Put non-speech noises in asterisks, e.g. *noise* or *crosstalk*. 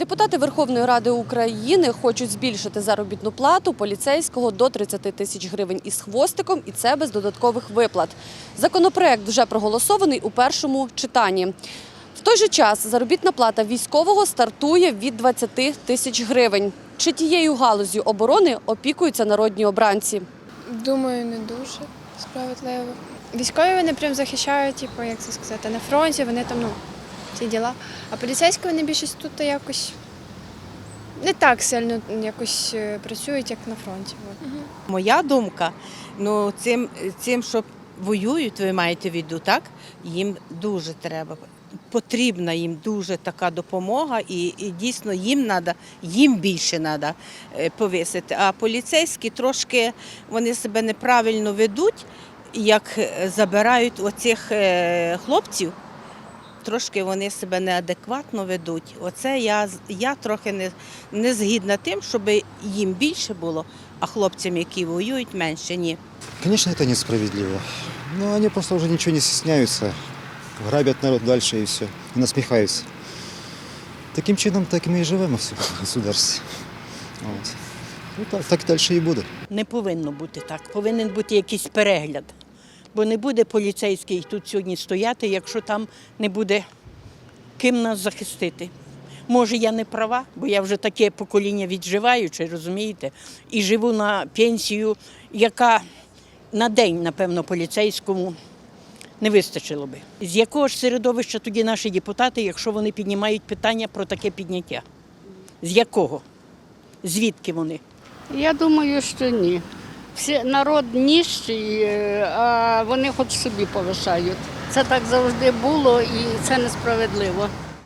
Депутати Верховної Ради України хочуть збільшити заробітну плату поліцейського до 30 тисяч гривень із хвостиком, і це без додаткових виплат. Законопроект вже проголосований у першому читанні. В той же час заробітна плата військового стартує від 20 тисяч гривень. Чи тією галузю оборони опікуються народні обранці? Думаю, не дуже справедливо. Військові вони прям захищають, типу, як це сказати, на фронті, вони там, ну, ці діла. А поліцейські вони більшість тут якось не так сильно якось е, працюють, як на фронті. Моя думка, ну цим, цим, що воюють, ви маєте в виду, так? Їм дуже треба. Потрібна їм дуже така допомога, і, і дійсно їм треба, їм більше треба повисити. А поліцейські трошки вони себе неправильно ведуть, як е, забирають оцих е, хлопців. Трошки вони себе неадекватно ведуть. Оце я, я трохи не, не згідна тим, щоб їм більше було, а хлопцям, які воюють, менше ні. Конечно, это несправедливо. Но они просто уже ничего не стесняются. Грабят народ дальше и все. И насмехаются. Таким чином, так мы и живем в *laughs* государстве. Вот. Ну, так, так дальше и буде. Не повинно бути так. Повинен бути якийсь перегляд. Бо не буде поліцейський тут сьогодні стояти, якщо там не буде ким нас захистити. Може, я не права, бо я вже таке покоління відживаюче, розумієте, і живу на пенсію, яка на день, напевно, поліцейському не вистачило би. З якого ж середовища тоді наші депутати, якщо вони піднімають питання про таке підняття? З якого? Звідки вони? Я думаю, що ні. Всі народ ніщий, е, а вони хоч собі повишають. Це так завжди було і це несправедливо.